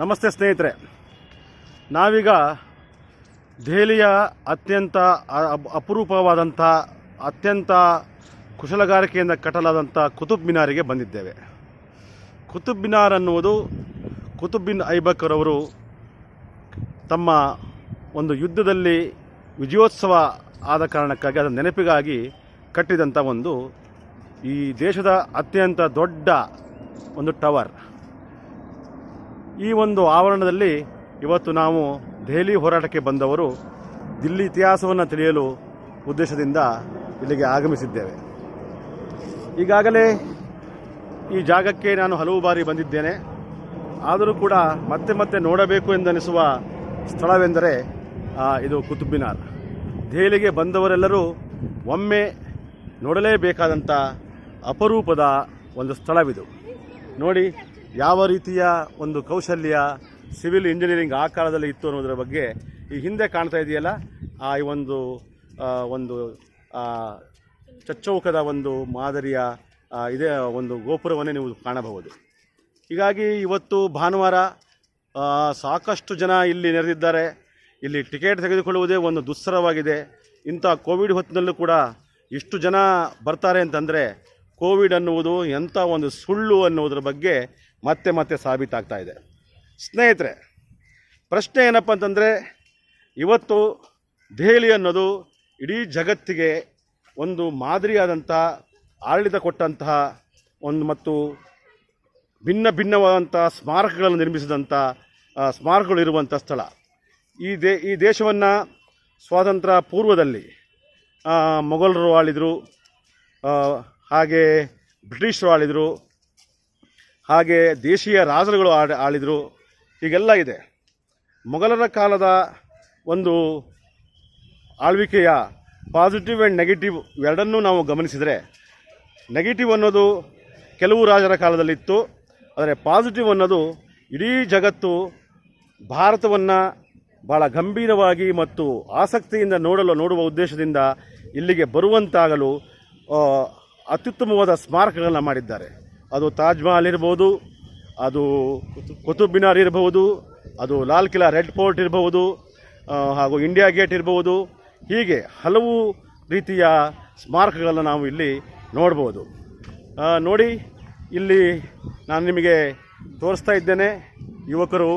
ನಮಸ್ತೆ ಸ್ನೇಹಿತರೆ. ನಾವೀಗ ದೆಹಲಿಯ ಅತ್ಯಂತ ಅಪರೂಪವಾದಂಥ, ಅತ್ಯಂತ ಕುಶಲಗಾರಿಕೆಯಿಂದ ಕಟ್ಟಲಾದಂಥ ಕುತುಬ್ ಮಿನಾರಿಗೆ ಬಂದಿದ್ದೇವೆ. ಕುತುಬ್ ಮಿನಾರ್ ಅನ್ನುವುದು ಕುತುಬ್ ಬಿನ್ ಐಬಕರ್ ಅವರು ತಮ್ಮ ಒಂದು ಯುದ್ಧದಲ್ಲಿ ವಿಜಯೋತ್ಸವ ಆದ ಕಾರಣಕ್ಕಾಗಿ, ಅದರ ನೆನಪಿಗಾಗಿ ಕಟ್ಟಿದಂಥ ಒಂದು ಈ ದೇಶದ ಅತ್ಯಂತ ದೊಡ್ಡ ಒಂದು ಟವರ್. ಈ ಒಂದು ಆವರಣದಲ್ಲಿ ಇವತ್ತು ನಾವು ದೆಹಲಿ ಹೋರಾಟಕ್ಕೆ ಬಂದವರು ದಿಲ್ಲಿ ಇತಿಹಾಸವನ್ನು ತಿಳಿಯಲು ಉದ್ದೇಶದಿಂದ ಇಲ್ಲಿಗೆ ಆಗಮಿಸಿದ್ದೇವೆ. ಈಗಾಗಲೇ ಈ ಜಾಗಕ್ಕೆ ನಾನು ಹಲವು ಬಾರಿ ಬಂದಿದ್ದೇನೆ. ಆದರೂ ಕೂಡ ಮತ್ತೆ ಮತ್ತೆ ನೋಡಬೇಕು ಎಂದನಿಸುವ ಸ್ಥಳವೆಂದರೆ ಇದು ಕುತುಬ್ ಮಿನಾರ್ ದೆಹಲಿಗೆ ಬಂದವರೆಲ್ಲರೂ ಒಮ್ಮೆ ನೋಡಲೇಬೇಕಾದಂಥ ಅಪರೂಪದ ಒಂದು ಸ್ಥಳವಿದು. ನೋಡಿ ಯಾವ ರೀತಿಯ ಒಂದು ಕೌಶಲ್ಯ ಸಿವಿಲ್ ಇಂಜಿನಿಯರಿಂಗ್ ಆ ಕಾಲದಲ್ಲಿ ಇತ್ತು ಅನ್ನೋದರ ಬಗ್ಗೆ ಈ ಹಿಂದೆ ಕಾಣ್ತಾ ಇದೆಯಲ್ಲ? ಆ ಒಂದು ಒಂದು ಚಚ್ಚೌಕದ ಒಂದು ಮಾದರಿಯ ಇದೇ ಒಂದು ಗೋಪುರವನ್ನೇ ನೀವು ಕಾಣಬಹುದು. ಹೀಗಾಗಿ ಇವತ್ತು ಭಾನುವಾರ ಸಾಕಷ್ಟು ಜನ ಇಲ್ಲಿ ನೆರೆದಿದ್ದಾರೆ. ಇಲ್ಲಿ ಟಿಕೆಟ್ ತೆಗೆದುಕೊಳ್ಳುವುದೇ ಒಂದು ದುಸ್ತರವಾಗಿದೆ ಇಂಥ ಕೋವಿಡ್ ಹೊತ್ತಿನಲ್ಲೂ ಕೂಡ ಇಷ್ಟು ಜನ ಬರ್ತಾರೆ ಅಂತಂದರೆ ಕೋವಿಡ್ ಅನ್ನುವುದು ಎಂಥ ಒಂದು ಸುಳ್ಳು ಅನ್ನುವುದರ ಬಗ್ಗೆ ಮತ್ತೆ ಮತ್ತೆ ಸಾಬೀತಾಗ್ತಾ ಇದೆ. ಸ್ನೇಹಿತರೆ, ಪ್ರಶ್ನೆ ಏನಪ್ಪ ಅಂತಂದರೆ, ಇವತ್ತು ದೆಹಲಿ ಅನ್ನೋದು ಇಡೀ ಜಗತ್ತಿಗೆ ಒಂದು ಮಾದರಿಯಾದಂಥ ಆಡಳಿತ ಕೊಟ್ಟಂತಹ ಒಂದು ಮತ್ತು ಭಿನ್ನ ಭಿನ್ನವಾದಂಥ ಸ್ಮಾರಕಗಳನ್ನು ನಿರ್ಮಿಸಿದಂಥ ಸ್ಮಾರಕಗಳು ಇರುವಂಥ ಸ್ಥಳ. ಈ ದೇ, ಈ ದೇಶವನ್ನು ಸ್ವಾತಂತ್ರ್ಯ ಪೂರ್ವದಲ್ಲಿ ಮೊಘಲರು ಆಳಿದರು ಹಾಗೆ ಬ್ರಿಟಿಷರು ಆಳಿದರು ಹಾಗೆ ದೇಶೀಯ ರಾಜರುಗಳು ಆಡ, ಆಳಿದರು. ಹೀಗೆಲ್ಲ ಇದೆ. ಮೊಘಲರ ಕಾಲದ ಒಂದು ಆಳ್ವಿಕೆಯ ಪಾಸಿಟಿವ್ ಆ್ಯಂಡ್ ನೆಗೆಟಿವ್ ಎರಡನ್ನೂ ನಾವು ಗಮನಿಸಿದರೆ ನೆಗೆಟಿವ್ ಅನ್ನೋದು ಕೆಲವು ರಾಜರ ಕಾಲದಲ್ಲಿತ್ತು. ಆದರೆ ಪಾಸಿಟಿವ್ ಅನ್ನೋದು ಇಡೀ ಜಗತ್ತು ಭಾರತವನ್ನು ಭಾಳ ಗಂಭೀರವಾಗಿ ಮತ್ತು ಆಸಕ್ತಿಯಿಂದ ನೋಡಲು, ನೋಡುವ ಉದ್ದೇಶದಿಂದ ಇಲ್ಲಿಗೆ ಬರುವಂತಾಗಲು ಅತ್ಯುತ್ತಮವಾದ ಸ್ಮಾರಕಗಳನ್ನ ಮಾಡಿದ್ದಾರೆ. ಅದು ತಾಜ್ ಮಹಲ್ ಇರ್ಬೋದು, ಅದು ಕುತುಬ್ ಮಿನಾರ್ ಇರಬಹುದು ಅದು ಲಾಲ್ ಕಿಲಾ ರೆಡ್ ಫೋರ್ಟ್ ಇರಬಹುದು ಹಾಗೂ ಇಂಡಿಯಾ ಗೇಟ್ ಇರಬಹುದು ಹೀಗೆ ಹಲವು ರೀತಿಯ ಸ್ಮಾರಕಗಳನ್ನು ನಾವು ಇಲ್ಲಿ ನೋಡ್ಬೋದು. ನೋಡಿ, ಇಲ್ಲಿ ನಾನು ನಿಮಗೆ ತೋರಿಸ್ತಾ ಇದ್ದೇನೆ, ಯುವಕರು,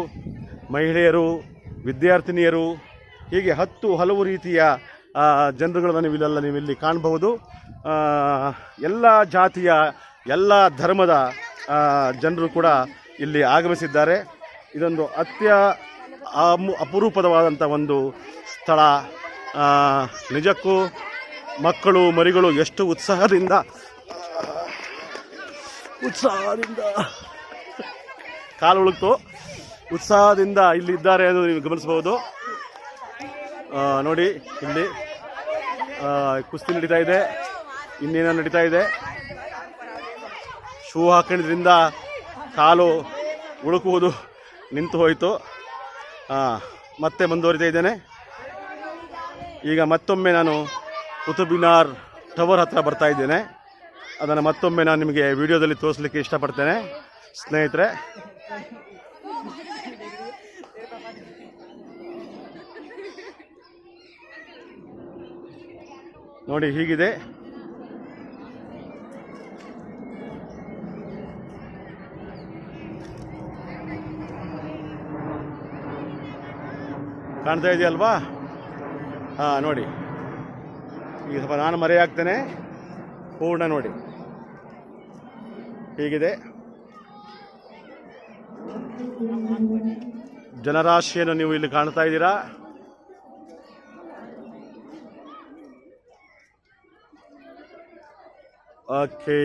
ಮಹಿಳೆಯರು, ವಿದ್ಯಾರ್ಥಿನಿಯರು, ಹೀಗೆ ಹತ್ತು ಹಲವು ರೀತಿಯ ಜನರುಗಳನ್ನು ನೀವು ಇಲ್ಲೆಲ್ಲ ನೀವು ಇಲ್ಲಿ ಕಾಣಬಹುದು. ಎಲ್ಲ ಜಾತಿಯ ಎಲ್ಲ ಧರ್ಮದ ಜನರು ಕೂಡ ಇಲ್ಲಿ ಆಗಮಿಸಿದ್ದಾರೆ. ಇದೊಂದು ಅತ್ಯ ಅಪರೂಪದವಾದಂಥ ಒಂದು ಸ್ಥಳ. ನಿಜಕ್ಕೂ ಮಕ್ಕಳು, ಮರಿಗಳು ಎಷ್ಟು ಉತ್ಸಾಹದಿಂದ ಉತ್ಸಾಹದಿಂದ, ಕಾಲು ಉಳುಕ್ತು. ಉತ್ಸಾಹದಿಂದ ಇಲ್ಲಿ ಇದ್ದಾರೆ ಎಂದು ನೀವು ಗಮನಿಸಬಹುದು. ನೋಡಿ, ಇಲ್ಲಿ ಕುಸ್ತಿ ನಡೀತಾ ಇದೆ. ಇನ್ನೇನೋ ನಡೀತಾ ಇದೆ? ಶೂ ಹಾಕೊಂಡಿದ್ರಿಂದ ಕಾಲು ಉಳುಕುವುದು ನಿಂತು ಹೋಯಿತು. ಮತ್ತೆ ಮುಂದುವರಿತಾ ಇದ್ದೇನೆ. ಈಗ ಮತ್ತೊಮ್ಮೆ ನಾನು ಕುತುಬಿನಾರ್ ಟವರ್ ಹತ್ರ ಬರ್ತಾ ಇದ್ದೇನೆ. ಅದನ್ನು ಮತ್ತೊಮ್ಮೆ ನಾನು ನಿಮಗೆ ವಿಡಿಯೋದಲ್ಲಿ ತೋರಿಸಲಿಕ್ಕೆ ಇಷ್ಟಪಡ್ತೇನೆ. ಸ್ನೇಹಿತರೆ. ನೋಡಿ ಹೀಗಿದೆ. ಕಾಣ್ತಾ ಇದೆಯಲ್ವಾ? ಹಾಂ, ನೋಡಿ. ಈಗ ಸ್ವಲ್ಪ ನಾನು ಮರೆಯಾಗ್ತೇನೆ ಪೂರ್ಣ ನೋಡಿ. ಹೀಗಿದೆ. ಜನರಾಶಿಯನ್ನು ನೀವು ಇಲ್ಲಿ ಕಾಣ್ತಾ ಇದ್ದೀರಾ? ಓಕೆ